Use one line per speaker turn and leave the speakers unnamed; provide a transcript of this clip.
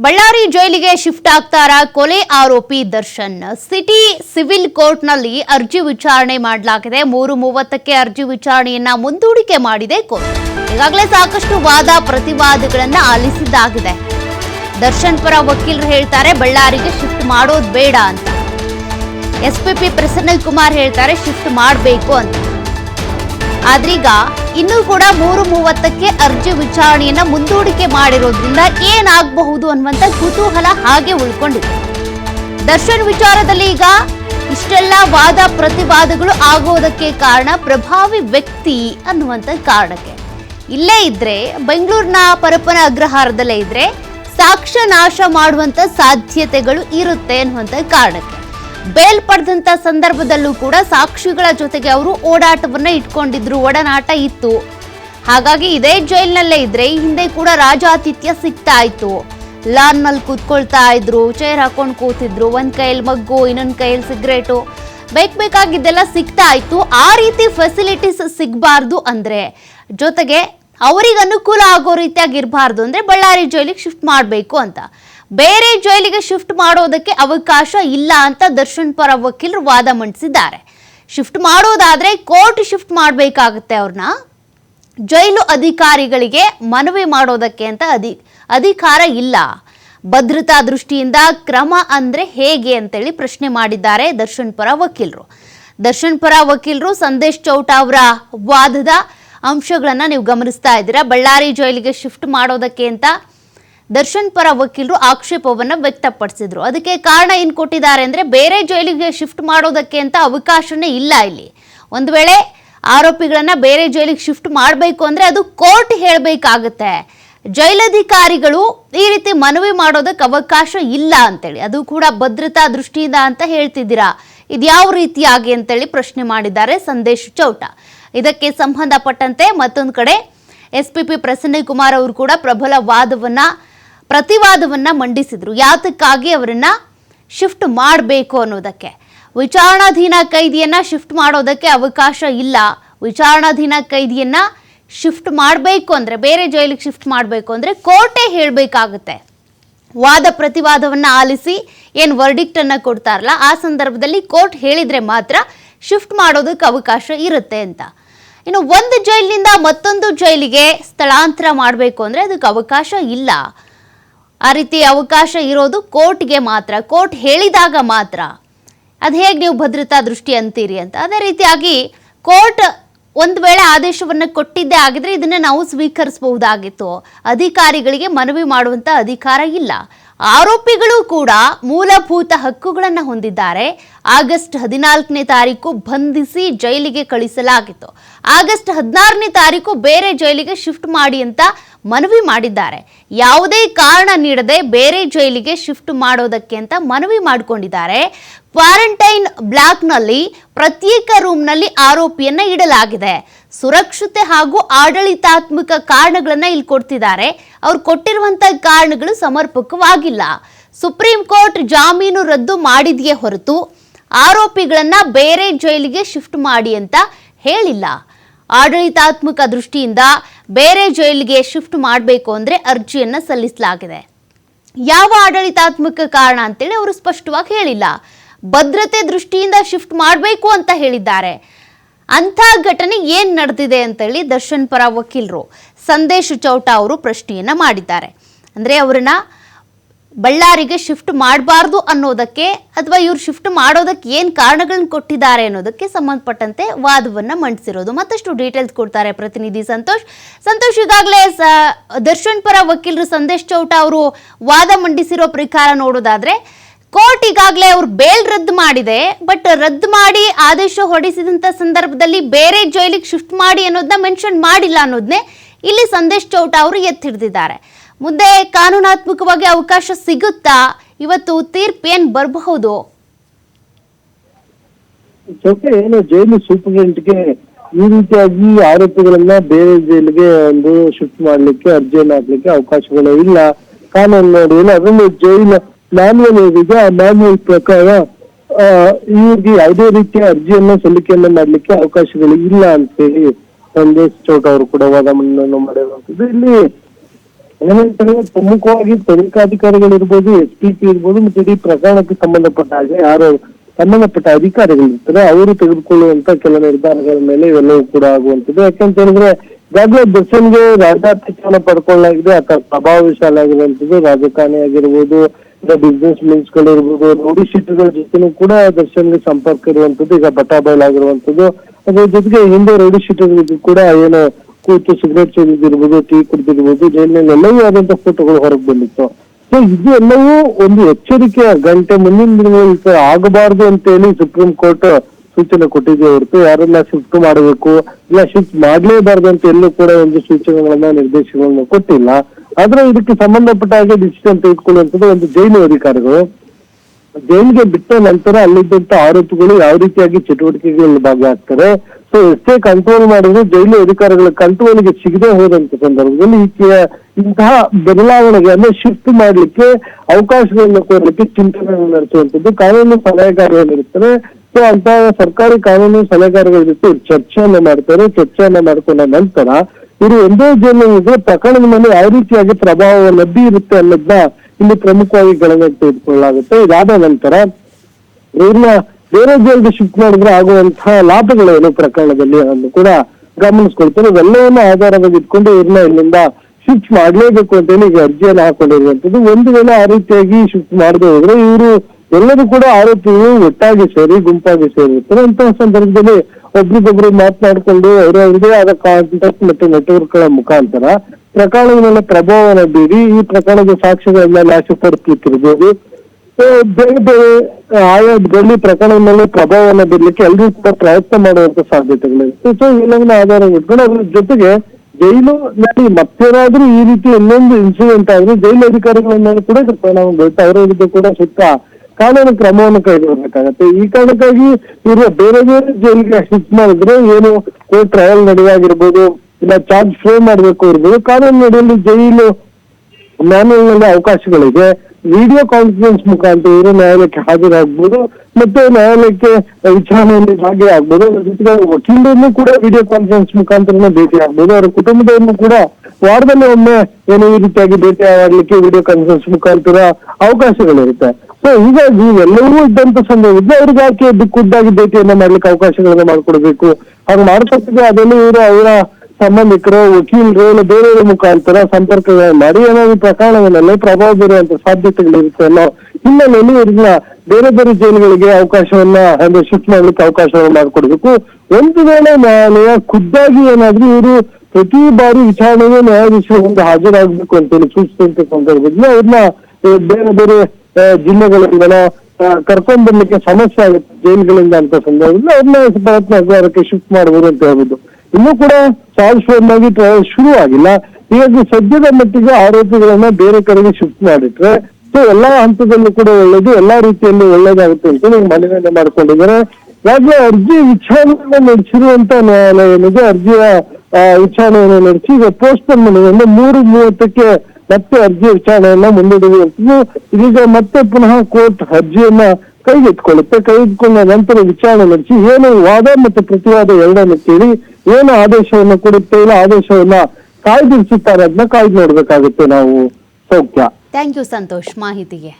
ಬಳ್ಳಾರಿ ಜೈಲಿಗೆ ಶಿಫ್ಟ್ ಆಗ್ತಾರ ಕೊಲೆ ಆರೋಪಿ ದರ್ಶನ್? ಸಿಟಿ ಸಿವಿಲ್ ಕೋರ್ಟ್ನಲ್ಲಿ ಅರ್ಜಿ ವಿಚಾರಣೆ ಮಾಡಲಾಗಿದೆ. ಮೂರು ಮೂವತ್ತಕ್ಕೆ ಅರ್ಜಿ ವಿಚಾರಣೆಯನ್ನ ಮುಂದೂಡಿಕೆ ಮಾಡಿದೆ ಕೋರ್ಟ್. ಈಗಾಗಲೇ ಸಾಕಷ್ಟು ವಾದ ಪ್ರತಿವಾದಗಳನ್ನ ಆಲಿಸಿದ್ದಾಗಿದೆ. ದರ್ಶನ್ ಪರ ವಕೀಲರು ಹೇಳ್ತಾರೆ, ಬಳ್ಳಾರಿಗೆ ಶಿಫ್ಟ್ ಮಾಡೋದು ಬೇಡ ಅಂತ. ಎಸ್ಪಿಪಿ ಪ್ರಸನ್ನ ಕುಮಾರ್ ಹೇಳ್ತಾರೆ, ಶಿಫ್ಟ್ ಮಾಡಬೇಕು ಅಂತ. ಆದ್ರೀಗ ಇನ್ನೂ ಕೂಡ ಮೂರು ಮೂವತ್ತಕ್ಕೆ ಅರ್ಜಿ ವಿಚಾರಣೆಯನ್ನ ಮುಂದೂಡಿಕೆ ಮಾಡಿರೋದ್ರಿಂದ ಏನಾಗಬಹುದು ಅನ್ನುವಂತ ಕುತೂಹಲ ಹಾಗೆ ಉಳ್ಕೊಂಡಿದೆ. ದರ್ಶನ್ ವಿಚಾರದಲ್ಲಿ ಈಗ ಇಷ್ಟೆಲ್ಲ ವಾದ ಪ್ರತಿವಾದಗಳು ಆಗೋದಕ್ಕೆ ಕಾರಣ ಪ್ರಭಾವಿ ವ್ಯಕ್ತಿ ಅನ್ನುವಂತ ಕಾರಣಕ್ಕೆ. ಇಲ್ಲೇ ಇದ್ರೆ, ಬೆಂಗಳೂರಿನ ಪರಪ್ಪನ ಅಗ್ರಹಾರದಲ್ಲೇ ಇದ್ರೆ ಸಾಕ್ಷ್ಯ ನಾಶ ಮಾಡುವಂತ ಸಾಧ್ಯತೆಗಳು ಇರುತ್ತೆ ಅನ್ನುವಂತ ಕಾರಣಕ್ಕೆ. ಬೇಲ್ ಪಡೆದಂತ ಸಂದರ್ಭದಲ್ಲೂ ಕೂಡ ಸಾಕ್ಷಿಗಳ ಜೊತೆಗೆ ಅವರು ಓಡಾಟವನ್ನ ಇಟ್ಕೊಂಡಿದ್ರು. ಒಡನಾಟ ಇತ್ತು. ಹಾಗಾಗಿ ಇದೇ ಜೈಲ್ನಲ್ಲೇ ಇದ್ರೆ ಹಿಂದೆ ಕೂಡ ರಾಜಾತಿಥ್ಯ ಸಿಗ್ತಾ ಇತ್ತು. ಲಾನ್ನಲ್ಲಿ ಕೂತ್ಕೊಳ್ತಾ ಇದ್ರು ಚೇರ್ ಹಾಕೊಂಡು ಕೂತಿದ್ರು, ಒಂದ್ ಕೈಯಲ್ಲಿ ಮಗ್ಗು, ಇನ್ನೊಂದ್ ಕೈಯಲ್ಲಿ ಸಿಗರೇಟು ಬೇಕ್ ಬೇಕಾಗಿದ್ದೆಲ್ಲ ಸಿಗ್ತಾ ಇತ್ತು. ಆ ರೀತಿ ಫೆಸಿಲಿಟೀಸ್ ಸಿಗಬಾರ್ದು ಅಂದ್ರೆ ಜೊತೆಗೆ ಅವರಿಗೆ ಅನುಕೂಲ ಆಗೋ ರೀತಿಯಾಗಿ ಇರಬಾರ್ದು ಅಂದ್ರೆ ಬಳ್ಳಾರಿ ಜೈಲಿಗೆ ಶಿಫ್ಟ್ ಮಾಡಬೇಕು ಅಂತ. ಬೇರೆ ಜೈಲಿಗೆ ಶಿಫ್ಟ್ ಮಾಡೋದಕ್ಕೆ ಅವಕಾಶ ಇಲ್ಲ ಅಂತ ದರ್ಶನ್ ಪರ ವಕೀಲರು ವಾದ ಮಂಡಿಸಿದ್ದಾರೆ. ಶಿಫ್ಟ್ ಮಾಡೋದಾದ್ರೆ ಕೋರ್ಟ್ ಶಿಫ್ಟ್ ಮಾಡಬೇಕಾಗುತ್ತೆ ಅವ್ರನ್ನ ಜೈಲು ಅಧಿಕಾರಿಗಳಿಗೆ ಮನವಿ ಮಾಡೋದಕ್ಕೆ ಅಂತ ಅಧಿ, ಅಧಿಕಾರ ಇಲ್ಲ. ಭದ್ರತಾ ದೃಷ್ಟಿಯಿಂದ ಕ್ರಮ ಅಂದ್ರೆ ಹೇಗೆ ಅಂತೇಳಿ ಪ್ರಶ್ನೆ ಮಾಡಿದ್ದಾರೆ ದರ್ಶನ್ ಪರ ವಕೀಲರು. ದರ್ಶನ್ ಪರ ವಕೀಲರು ಸಂದೇಶ್ ಚೌಟ ಅವರ ವಾದದ ಅಂಶಗಳನ್ನು ನೀವು ಗಮನಿಸ್ತಾ ಇದ್ದೀರಾ. ಬಳ್ಳಾರಿ ಜೈಲಿಗೆ ಶಿಫ್ಟ್ ಮಾಡೋದಕ್ಕೆ ಅಂತ ದರ್ಶನ್ ಪರ ವಕೀಲರು ಆಕ್ಷೇಪವನ್ನು ವ್ಯಕ್ತಪಡಿಸಿದ್ರು. ಅದಕ್ಕೆ ಕಾರಣ ಏನು ಕೊಟ್ಟಿದ್ದಾರೆ ಅಂದ್ರೆ ಬೇರೆ ಜೈಲಿಗೆ ಶಿಫ್ಟ್ ಮಾಡೋದಕ್ಕೆ ಅಂತ ಅವಕಾಶನೇ ಇಲ್ಲ ಇಲ್ಲಿ. ಒಂದು ವೇಳೆ ಆರೋಪಿಗಳನ್ನು ಬೇರೆ ಜೈಲಿಗೆ ಶಿಫ್ಟ್ ಮಾಡಬೇಕು ಅಂದ್ರೆ ಅದು ಕೋರ್ಟ್ ಹೇಳಬೇಕಾಗುತ್ತೆ. ಜೈಲಧಿಕಾರಿಗಳು ಈ ರೀತಿ ಮನವಿ ಮಾಡೋದಕ್ಕೆ ಅವಕಾಶ ಇಲ್ಲ ಅಂತೇಳಿ. ಅದು ಕೂಡ ಭದ್ರತಾ ದೃಷ್ಟಿಯಿಂದ ಅಂತ ಹೇಳ್ತಿದ್ದೀರಾ. ಇದ್ಯಾವ ರೀತಿಯಾಗಿ ಅಂತೇಳಿ ಪ್ರಶ್ನೆ ಮಾಡಿದ್ದಾರೆ ಸಂದೇಶ್ ಚೌಟ. ಇದಕ್ಕೆ ಸಂಬಂಧಪಟ್ಟಂತೆ ಮತ್ತೊಂದು ಕಡೆ S P P Prasanna Kumar ಅವರು ಕೂಡ ಪ್ರಬಲ ವಾದವನ್ನ ಪ್ರತಿವಾದವನ್ನ ಮಂಡಿಸಿದ್ರು. ಯಾತಕ್ಕಾಗಿ ಅವರನ್ನ ಶಿಫ್ಟ್ ಮಾಡಬೇಕು ಅನ್ನೋದಕ್ಕೆ? ವಿಚಾರಣಾಧೀನ ಕೈದಿಯನ್ನ ಶಿಫ್ಟ್ ಮಾಡೋದಕ್ಕೆ ಅವಕಾಶ ಇಲ್ಲ. ವಿಚಾರಣಾಧೀನ ಕೈದಿಯನ್ನ ಶಿಫ್ಟ್ ಮಾಡಬೇಕು ಅಂದ್ರೆ, ಬೇರೆ ಜೈಲಿಗೆ ಶಿಫ್ಟ್ ಮಾಡಬೇಕು ಅಂದ್ರೆ ಕೋರ್ಟೇ ಹೇಳಬೇಕಾಗುತ್ತೆ. ವಾದ ಪ್ರತಿವಾದವನ್ನ ಆಲಿಸಿ ಏನು ವರ್ಡಿಕ್ಟ್ ಅನ್ನ ಕೊಡ್ತಾರಲ್ಲ, ಆ ಸಂದರ್ಭದಲ್ಲಿ ಕೋರ್ಟ್ ಹೇಳಿದ್ರೆ ಮಾತ್ರ ಶಿಫ್ಟ್ ಮಾಡೋದಕ್ಕೆ ಅವಕಾಶ ಇರುತ್ತೆ ಅಂತ. ಇನ್ನು ಒಂದು ಜೈಲಿನಿಂದ ಮತ್ತೊಂದು ಜೈಲಿಗೆ ಸ್ಥಳಾಂತರ ಮಾಡಬೇಕು ಅಂದ್ರೆ ಅದಕ್ಕೆ ಅವಕಾಶ ಇಲ್ಲ. ಆ ರೀತಿ ಅವಕಾಶ ಇರೋದು ಕೋರ್ಟ್ಗೆ ಮಾತ್ರ, ಕೋರ್ಟ್ ಹೇಳಿದಾಗ ಮಾತ್ರ. ಅದು ಹೇಗೆ ನೀವು ಭದ್ರತಾ ದೃಷ್ಟಿ ಅಂತೀರಿ ಅಂತ. ಅದೇ ರೀತಿಯಾಗಿ ಕೋರ್ಟ್ ಒಂದು ವೇಳೆ ಆದೇಶವನ್ನು ಕೊಟ್ಟಿದ್ದೇ ಆಗಿದ್ರೆ ಇದನ್ನ ನಾವು ಸ್ವೀಕರಿಸಬಹುದಾಗಿತ್ತು. ಅಧಿಕಾರಿಗಳಿಗೆ ಮನವಿ ಮಾಡುವಂತ ಅಧಿಕಾರ ಇಲ್ಲ. ಆರೋಪಿಗಳು ಕೂಡ ಮೂಲಭೂತ ಹಕ್ಕುಗಳನ್ನು ಹೊಂದಿದ್ದಾರೆ. ಆಗಸ್ಟ್ ಹದಿನಾಲ್ಕನೇ ತಾರೀಕು ಬಂಧಿಸಿ ಜೈಲಿಗೆ ಕಳಿಸಲಾಗಿತ್ತು. ಆಗಸ್ಟ್ ಹದಿನಾರನೇ ತಾರೀಕು ಬೇರೆ ಜೈಲಿಗೆ ಶಿಫ್ಟ್ ಮಾಡಿ ಅಂತ ಮನವಿ ಮಾಡಿದ್ದಾರೆ. ಯಾವುದೇ ಕಾರಣ ನೀಡದೆ ಬೇರೆ ಜೈಲಿಗೆ ಶಿಫ್ಟ್ ಮಾಡೋದಕ್ಕೆ ಅಂತ ಮನವಿ ಮಾಡಿಕೊಂಡಿದ್ದಾರೆ. ಕ್ವಾರಂಟೈನ್ ಬ್ಲಾಕ್ನಲ್ಲಿ ಪ್ರತ್ಯೇಕ ರೂಮ್ನಲ್ಲಿ ಆರೋಪಿಯನ್ನ ಇಡಲಾಗಿದೆ. ಸುರಕ್ಷತೆ ಹಾಗೂ ಆಡಳಿತಾತ್ಮಕ ಕಾರಣಗಳನ್ನ ಇಲ್ಲಿ ಕೊಡ್ತಿದ್ದಾರೆ. ಅವ್ರು ಕೊಟ್ಟಿರುವಂತ ಕಾರಣಗಳು ಸಮರ್ಪಕವಾಗಿಲ್ಲ. ಸುಪ್ರೀಂ ಕೋರ್ಟ್ ಜಾಮೀನು ರದ್ದು ಮಾಡಿದೆಯೇ ಹೊರತು ಆರೋಪಿಗಳನ್ನ ಬೇರೆ ಜೈಲಿಗೆ ಶಿಫ್ಟ್ ಮಾಡಿ ಅಂತ ಹೇಳಿಲ್ಲ. ಆಡಳಿತಾತ್ಮಕ ದೃಷ್ಟಿಯಿಂದ ಬೇರೆ ಜೈಲಿಗೆ ಶಿಫ್ಟ್ ಮಾಡಬೇಕು ಅಂದ್ರೆ ಅರ್ಜಿಯನ್ನ ಸಲ್ಲಿಸಲಾಗಿದೆ. ಯಾವ ಆಡಳಿತಾತ್ಮಕ ಕಾರಣ ಅಂತೇಳಿ ಅವರು ಸ್ಪಷ್ಟವಾಗಿ ಹೇಳಿಲ್ಲ. ಭದ್ರತೆ ದೃಷ್ಟಿಯಿಂದ ಶಿಫ್ಟ್ ಮಾಡಬೇಕು ಅಂತ ಹೇಳಿದ್ದಾರೆ. ಅಂಥ ಘಟನೆ ಏನು ನಡೆದಿದೆ ಅಂತೇಳಿ ದರ್ಶನ್ ಪರ ವಕೀಲರು ಸಂದೇಶ್ ಚೌಟ ಅವರು ಪ್ರಶ್ನೆಯನ್ನು ಮಾಡಿದ್ದಾರೆ. ಅಂದರೆ ಅವರನ್ನ ಬಳ್ಳಾರಿಗೆ ಶಿಫ್ಟ್ ಮಾಡಬಾರ್ದು ಅನ್ನೋದಕ್ಕೆ ಅಥವಾ ಇವ್ರು ಶಿಫ್ಟ್ ಮಾಡೋದಕ್ಕೆ ಏನು ಕಾರಣಗಳನ್ನು ಕೊಟ್ಟಿದ್ದಾರೆ ಅನ್ನೋದಕ್ಕೆ ಸಂಬಂಧಪಟ್ಟಂತೆ ವಾದವನ್ನು ಮಂಡಿಸಿರೋದು ಮತ್ತಷ್ಟು ಡೀಟೇಲ್ಸ್ ಕೊಡ್ತಾರೆ ಪ್ರತಿನಿಧಿ ಸಂತೋಷ್. ಸಂತೋಷ್, ಈಗಾಗಲೇ ಸ- ದರ್ಶನ್ ಪರ ವಕೀಲರು ಸಂದೇಶ್ ಚೌಟ ಅವರು ವಾದ ಮಂಡಿಸಿರೋ ಪ್ರಕಾರ ನೋಡೋದಾದ್ರೆ ಕೋರ್ಟ್ ಈಗಾಗಲೇ ಅವ್ರು ಬೇಲ್ ರದ್ದು ಮಾಡಿದೆ, ಬಟ್ ರದ್ದು ಮಾಡಿ ಆದೇಶ ಹೊರಡಿಸಿದಂತ ಸಂದರ್ಭದಲ್ಲಿ ಬೇರೆ ಜೈಲಿಗೆ ಶಿಫ್ಟ್ ಮಾಡಿ ಅನ್ನೋದನ್ನ ಮೆನ್ಷನ್ ಮಾಡಿಲ್ಲ ಅನ್ನೋದನ್ನೇ ಇಲ್ಲಿ ಸಂದೇಶ್ ಚೌಟ ಅವರು ಎತ್ತಿ ಹಿಡಿದಿದ್ದಾರೆ ಮುಂದೆ ಕಾನೂನಾತ್ಮಕವಾಗಿ ಅವಕಾಶ ಸಿಗುತ್ತಾ? ಇವತ್ತು ತೀರ್ಪು ಏನ್ ಬರಬಹುದು?
ಏನು ಜೈಲು ಸೂಪರಿಂಟೆಂಟ್ಗೆ ಈ ರೀತಿಯಾಗಿ ಆರೋಪಿಗಳನ್ನ ಬೇರೆ ಜೈಲಿಗೆ ಒಂದು ಶಿಫ್ಟ್ ಮಾಡ್ಲಿಕ್ಕೆ, ಅರ್ಜಿಯನ್ನು ಹಾಕ್ಲಿಕ್ಕೆ ಅವಕಾಶಗಳು ಇಲ್ಲ. ಕಾನೂನು ನೋಡಿ ಅದನ್ನು ಜೈಲು ಮ್ಯಾನ್ಯಲ್ ಏನಿದೆ ಆ ಮ್ಯಾನ್ಯಲ್ ಪ್ರಕಾರ ಇವ್ರಿಗೆ ಯಾವುದೇ ರೀತಿಯ ಅರ್ಜಿಯನ್ನ ಸಲ್ಲಿಕೆಯನ್ನ ಮಾಡ್ಲಿಕ್ಕೆ ಅವಕಾಶಗಳು ಇಲ್ಲ ಅಂತ ಹೇಳಿ ಸಂದೇಶ್ ಚೌಟ ಅವರು ಕೂಡ ವಾದ ಮನ್ನನ್ನು ಮಾಡಿರುವಂತದ್ದು ಇಲ್ಲಿ ಏನಂತಂದ್ರೆ ಪ್ರಮುಖವಾಗಿ ತನಿಖಾಧಿಕಾರಿಗಳಿರ್ಬೋದು ಎಸ್ ಪಿ ಪಿ ಇರ್ಬೋದು, ಮತ್ತೆ ಇಡೀ ಪ್ರಕರಣಕ್ಕೆ ಸಂಬಂಧಪಟ್ಟ ಹಾಗೆ ಯಾರು ಸಂಬಂಧಪಟ್ಟ ಅಧಿಕಾರಿಗಳಿರ್ತಾರೆ ಅವರು ತೆಗೆದುಕೊಳ್ಳುವಂತ ಕೆಲ ನಿರ್ಧಾರಗಳ ಮೇಲೆ ಇವೆಲ್ಲವೂ ಕೂಡ ಆಗುವಂತದ್ದು ಯಾಕಂತ ಹೇಳಿದ್ರೆ ಈಗಾಗಲೇ ದರ್ಶನ್ಗೆ ರಾಜಾತಿಥ್ಯವನ್ನು ಪಡ್ಕೊಳ್ಳಲಾಗಿದೆ, ಅಥವಾ ಪ್ರಭಾವಶಾಲಿ ಆಗಿರುವಂತದ್ದು ರಾಜಕಾರಣಿ ಆಗಿರ್ಬೋದು ಬಿಸ್ನೆಸ್ ಮೆನ್ಸ್ ಗಳಿರ್ಬೋದು ನೋಡಿ ಶೀಟ್ಗಳ ಜೊತೆನೂ ಕೂಡ ದರ್ಶನ್ಗೆ ಸಂಪರ್ಕ ಇರುವಂತದ್ದು ಈಗ ಬಟಾಬಯಲಾಗಿರುವಂತದ್ದು ಅದ್ರ ಜೊತೆಗೆ ಹಿಂದೆ ರೌಡಿ ಶೀಟರ್ಗಳಿಗೂ ಕೂಡ ಏನು ಕೂತು ಸಿಗರೇಟ್ ಸೇದಿರ್ಬೋದು ಟೀ ಕುಡಿದಿರ್ಬೋದು ಜೈಲಿನಲ್ಲಿ ಎಲ್ಲವೂ ಆದಂತ ಫೋಟೋಗಳು ಹೊರಗೆ ಬಂದಿತ್ತು. ಸೊ ಇದು ಎಲ್ಲವೂ ಒಂದು ಎಚ್ಚರಿಕೆಯ ಗಂಟೆ ಮುಂದಿನ ದಿನಗಳಲ್ಲಿ ಆಗಬಾರದು ಆಗಬಾರ್ದು ಅಂತ ಹೇಳಿ ಸುಪ್ರೀಂ ಕೋರ್ಟ್ ಸೂಚನೆ ಕೊಟ್ಟಿದೆ ಹೊರತು ಯಾರೆಲ್ಲ ಶಿಫ್ಟ್ ಮಾಡಬೇಕು, ಇಲ್ಲ ಶಿಫ್ಟ್ ಮಾಡ್ಲೇಬಾರ್ದು ಅಂತ ಎಲ್ಲೂ ಕೂಡ ಒಂದು ಸೂಚನೆಗಳನ್ನ, ನಿರ್ದೇಶನಗಳನ್ನ ಕೊಟ್ಟಿಲ್ಲ. ಆದ್ರೆ ಇದಕ್ಕೆ ಸಂಬಂಧಪಟ್ಟ ಹಾಗೆ ಡಿಸಿಷನ್ ತೆಗೆದುಕೊಳ್ಳುವಂಥದ್ದು ಒಂದು ಜೈಲು ಅಧಿಕಾರಿಗಳು. ಜೈಲಿಗೆ ಬಿಟ್ಟ ನಂತರ ಅಲ್ಲಿದ್ದಂತ ಆರೋಪಿಗಳು ಯಾವ ರೀತಿಯಾಗಿ ಚಟುವಟಿಕೆಗಳಲ್ಲಿ ಭಾಗಿಯಾಗ್ತಾರೆ? ಸೊ ಎಷ್ಟೇ ಕಂಟ್ರೋಲ್ ಮಾಡಿದ್ರೆ ಜೈಲು ಅಧಿಕಾರಿಗಳ ಕಂಟ್ರೋಲ್ಗೆ ಸಿಗದೆ ಹೋದಂತ ಸಂದರ್ಭದಲ್ಲಿ ಈಕೆಯ ಇಂತಹ ಬದಲಾವಣೆಗಳನ್ನ ಶಿಫ್ಟ್ ಮಾಡ್ಲಿಕ್ಕೆ ಅವಕಾಶಗಳನ್ನು ಕೊಡಲಿಕ್ಕೆ ಚಿಂತನೆ ನಡೆಸುವಂತದ್ದು ಕಾನೂನು ಸಲಹೆಗಾರಗಳಿರ್ತಾರೆ ಸೊ ಅಂತ ಸರ್ಕಾರಿ ಕಾನೂನು ಸಲಹೆಗಾರರ ಜೊತೆ ಚರ್ಚೆಯನ್ನ ಮಾಡ್ತಾರೆ. ಚರ್ಚೆಯನ್ನ ಮಾಡ್ಕೊಂಡ ನಂತರ ಇವರು ಒಂದೇ ಜೈಲಿಗೆ ಪ್ರಕರಣದ ಮೇಲೆ ಯಾವ ರೀತಿಯಾಗಿ ಪ್ರಭಾವ ಲಭ್ಯ ಇರುತ್ತೆ ಅನ್ನೋದನ್ನ ಇಲ್ಲಿ ಪ್ರಮುಖವಾಗಿ ಗಣನೆಗೆ ತೆಗೆದುಕೊಳ್ಳಲಾಗುತ್ತೆ. ಇದಾದ ನಂತರ ಇವ್ರನ್ನ ಬೇರೆ ಜೈಲ್ಗೆ ಶಿಫ್ಟ್ ಮಾಡಿದ್ರೆ ಆಗುವಂತಹ ಲಾಭಗಳೇನು ಪ್ರಕರಣದಲ್ಲಿ ಅನ್ನೋದು ಕೂಡ ಗಮನಿಸ್ಕೊಳ್ತಾರೆ. ಇವೆಲ್ಲವನ್ನ ಆಧಾರವಾಗಿ ಇಟ್ಕೊಂಡು ಇವ್ರನ್ನ ಇಲ್ಲಿಂದ ಶಿಫ್ಟ್ ಮಾಡಲೇಬೇಕು ಅಂತ ಹೇಳಿ ಈಗ ಅರ್ಜಿಯನ್ನು ಹಾಕೊಂಡಿರುವಂತದ್ದು ಒಂದು ವೇಳೆ ಆ ರೀತಿಯಾಗಿ ಶಿಫ್ಟ್ ಮಾಡದೆ ಹೋದ್ರೆ ಇವರು ಎಲ್ಲರೂ ಕೂಡ ಆರೋಪಿಗಳು ಒಟ್ಟಾಗಿ ಸೇರಿ ಗುಂಪಾಗಿ ಸೇರಿರ್ತಾರೆ. ಅಂತಹ ಸಂದರ್ಭದಲ್ಲಿ ಒಬ್ರಿಗೊಬ್ರು ಮಾತನಾಡ್ಕೊಂಡು ಅವರ ಅವರದೇ ಆದ ಕಾಂಟ್ಯಾಕ್ಟ್ ಮತ್ತು ನೆಟ್ವರ್ಕ್ಗಳ ಮುಖಾಂತರ ಪ್ರಕರಣದ ಮೇಲೆ ಪ್ರಭಾವವನ್ನು ಬೀರಿ ಈ ಪ್ರಕರಣದ ಸಾಕ್ಷ್ಯಗಳನ್ನ ನಾಶಪಡಿಸ್ಲಿಕ್ಕಿರ್ಬೋದು. ಸೊ ಬೇರೆ ಬೇರೆ ಗಲ್ಲಿ ಪ್ರಕರಣದ ಮೇಲೆ ಪ್ರಭಾವವನ್ನು ಬೀರ್ಲಿಕ್ಕೆ ಎಲ್ಲರೂ ಕೂಡ ಪ್ರಯತ್ನ ಮಾಡುವಂತ ಸಾಧ್ಯತೆಗಳಿವೆ. ಸೊ ಇವೆಲ್ಲವನ್ನ ಆಧಾರ ಇಟ್ಕೊಂಡು ಅದ್ರ ಜೊತೆಗೆ ಜೈಲು ನಲ್ಲಿ ಮತ್ತೇನಾದ್ರೂ ಈ ರೀತಿ ಇನ್ನೊಂದು ಇನ್ಸಿಡೆಂಟ್ ಆದ್ರೆ ಜೈಲು ಅಧಿಕಾರಿಗಳ ಮೇಲೆ ಕೂಡ ಪರಿಣಾಮ ಬೀಳುತ್ತೆ ಅವರ ವಿರುದ್ಧ ಕೂಡ ಸುತ್ತ ಕಾನೂನು ಕ್ರಮವನ್ನು ಕೈಗೊಳ್ಳಬೇಕಾಗತ್ತೆ ಈ ಕಾರಣಕ್ಕಾಗಿ ಇವರು ಬೇರೆ ಬೇರೆ ಜೈಲಿಗೆ ಶಿಫ್ಟ್ ಮಾಡಿದ್ರೆ ಏನು ಕೋರ್ಟ್ ಟ್ರಯಲ್ ನಡೆಯಾಗಿರ್ಬೋದು, ಇಲ್ಲ ಚಾರ್ಜ್ ಫ್ರೇ ಮಾಡಬೇಕು ಇರ್ಬೋದು ಕಾನೂನು ನಡೆಯಲು ಜೈಲು ನಲ್ಲಿ ಅವಕಾಶಗಳಿದೆ. ವಿಡಿಯೋ ಕಾನ್ಫರೆನ್ಸ್ ಮುಖಾಂತರ ಇವರು ನ್ಯಾಯಾಲಯಕ್ಕೆ ಹಾಜರಾಗ್ಬೋದು, ಮತ್ತೆ ನ್ಯಾಯಾಲಯಕ್ಕೆ ವಿಚಾರಣೆಯಲ್ಲಿ ಭಾಗಿಯಾಗ್ಬೋದು. ಅದ್ರ ಜೊತೆಗೆ ವಕೀಲರನ್ನು ಕೂಡ ವಿಡಿಯೋ ಕಾನ್ಫರೆನ್ಸ್ ಮುಖಾಂತರ ಭೇಟಿ ಆಗ್ಬೋದು ಅವರ ಕುಟುಂಬದವರನ್ನು ಕೂಡ ವಾರದಲ್ಲಿ ಒಮ್ಮೆ ಏನೋ ಈ ರೀತಿಯಾಗಿ ಭೇಟಿ ಆಗ್ಲಿಕ್ಕೆ ವಿಡಿಯೋ ಕಾನ್ಫರೆನ್ಸ್ ಮುಖಾಂತರ ಅವಕಾಶಗಳಿರುತ್ತೆ. ಹೀಗಾಗಿ ಎಲ್ಲರೂ ಇದ್ದಂತ ಸಂದರ್ಭದಲ್ಲಿ ಅವ್ರಿಗೆ ಯಾಕೆ ಖುದ್ದಾಗಿ ಭೇಟಿಯನ್ನ ಮಾಡ್ಲಿಕ್ಕೆ ಅವಕಾಶಗಳನ್ನ ಮಾಡ್ಕೊಡ್ಬೇಕು. ಹಾಗೆ ಮಾಡ್ಕೊಟ್ಟಿದ್ರೆ ಅದನ್ನು ಇವರು ಅವರ ಸಂಬಂಧಿಕರು, ವಕೀಲರು ಇಲ್ಲ ಬೇರೆಯವರ ಮುಖಾಂತರ ಸಂಪರ್ಕಗಳನ್ನು ಮಾಡಿ ಏನಾದ್ರು ಪ್ರಕರಣಗಳಲ್ಲಿ ಪ್ರಭಾವ ಬೀರುವಂತ ಸಾಧ್ಯತೆಗಳಿರುತ್ತೆ ಅನ್ನೋ ಹಿನ್ನೆಲೆಯಲ್ಲಿ ಇವ್ರನ್ನ ಬೇರೆ ಬೇರೆ ಜೈಲುಗಳಿಗೆ ಅವಕಾಶವನ್ನ ಅಂದ್ರೆ ಶಿಫ್ಟ್ ಮಾಡ್ಲಿಕ್ಕೆ ಅವಕಾಶವನ್ನ ಮಾಡಿಕೊಡ್ಬೇಕು. ಒಂದು ವೇಳೆ ನ್ಯಾಯಾಲಯ ಖುದ್ದಾಗಿ ಏನಾದ್ರೂ ಇವರು ಪ್ರತಿ ಬಾರಿ ವಿಚಾರಣೆಗೆ ನ್ಯಾಯಾಧೀಶರ ಮುಂದೆ ಹಾಜರಾಗಬೇಕು ಅಂತೇಳಿ ಸಂದರ್ಭದಲ್ಲಿ ಅವ್ರನ್ನ ಬೇರೆ ಬೇರೆ ಆ, ಜಿಲ್ಲೆಗಳಿಂದನೋ ಕರ್ಕೊಂಡ್ ಬರ್ಲಿಕ್ಕೆ ಸಮಸ್ಯೆ ಆಗುತ್ತೆ ಜೈಲುಗಳಿಂದ ಅಂತ ಸಂದರ್ಭದಲ್ಲಿ ಅವ್ರನ್ನ ಪ್ರಯತ್ನ ಅಧಿಕಾರಕ್ಕೆ ಶಿಫ್ಟ್ ಮಾಡಬಹುದು ಅಂತ ಹೇಳ್ಬೋದು ಇನ್ನೂ ಕೂಡ ಫೋನ್ ಆಗಿ ಟ್ರಯಲ್ ಶುರು ಆಗಿಲ್ಲ ಹೀಗಾಗಿ ಸದ್ಯದ ಮಟ್ಟಿಗೆ ಆರೋಪಿಗಳನ್ನ ಬೇರೆ ಕಡೆಗೆ ಶಿಫ್ಟ್ ಮಾಡಿಟ್ರೆ ಸೊ ಎಲ್ಲಾ ಹಂತದಲ್ಲೂ ಕೂಡ ಒಳ್ಳೇದು ಎಲ್ಲಾ ರೀತಿಯಲ್ಲೂ ಒಳ್ಳೇದಾಗುತ್ತೆ ಅಂತ ನೀವು ಮನವಿ ಮಾಡ್ಕೊಂಡಿದ್ದಾರೆ. ಹಾಗೆ ಅರ್ಜಿ ವಿಚಾರಣೆಯನ್ನು ನಡೆಸಿರುವಂತ ನ್ಯಾಯಾಲಯ ಏನಿದೆ ಅರ್ಜಿಯ ವಿಚಾರಣೆಯನ್ನು ನಡೆಸಿ ಈಗ ಪೋಸ್ಟ್ಪೋನ್ ಮಾಡಿದ್ರೆ ಮೂರು ಮೂವತ್ತಕ್ಕೆ ಮತ್ತೆ ಅರ್ಜಿ ವಿಚಾರಣೆಯನ್ನ ಮುಂದೂಡುವಂಥದ್ದು ಇದೀಗ ಮತ್ತೆ ಪುನಃ ಕೋರ್ಟ್ ಅರ್ಜಿಯನ್ನ ಕೈಗೆತ್ಕೊಳ್ಳುತ್ತೆ ಕೈಗೆತ್ಕೊಂಡ ನಂತರ ವಿಚಾರಣೆ ನಡೆಸಿ ಏನು ವಾದ ಮತ್ತು ಪ್ರತಿವಾದ ಎರಡನ್ನು ಕೇಳಿ ಏನು ಆದೇಶವನ್ನು ಕೊಡುತ್ತೆ, ಇಲ್ಲ ಆದೇಶವನ್ನ ಕಾಯ್ದಿರಿಸುತ್ತಾರೆ ಅದನ್ನ ಕಾಯ್ದು ನೋಡ್ಬೇಕಾಗುತ್ತೆ ನಾವು. ಸೌಖ್ಯ.
ಥ್ಯಾಂಕ್ ಯು ಸಂತೋಷ್ ಮಾಹಿತಿಗೆ.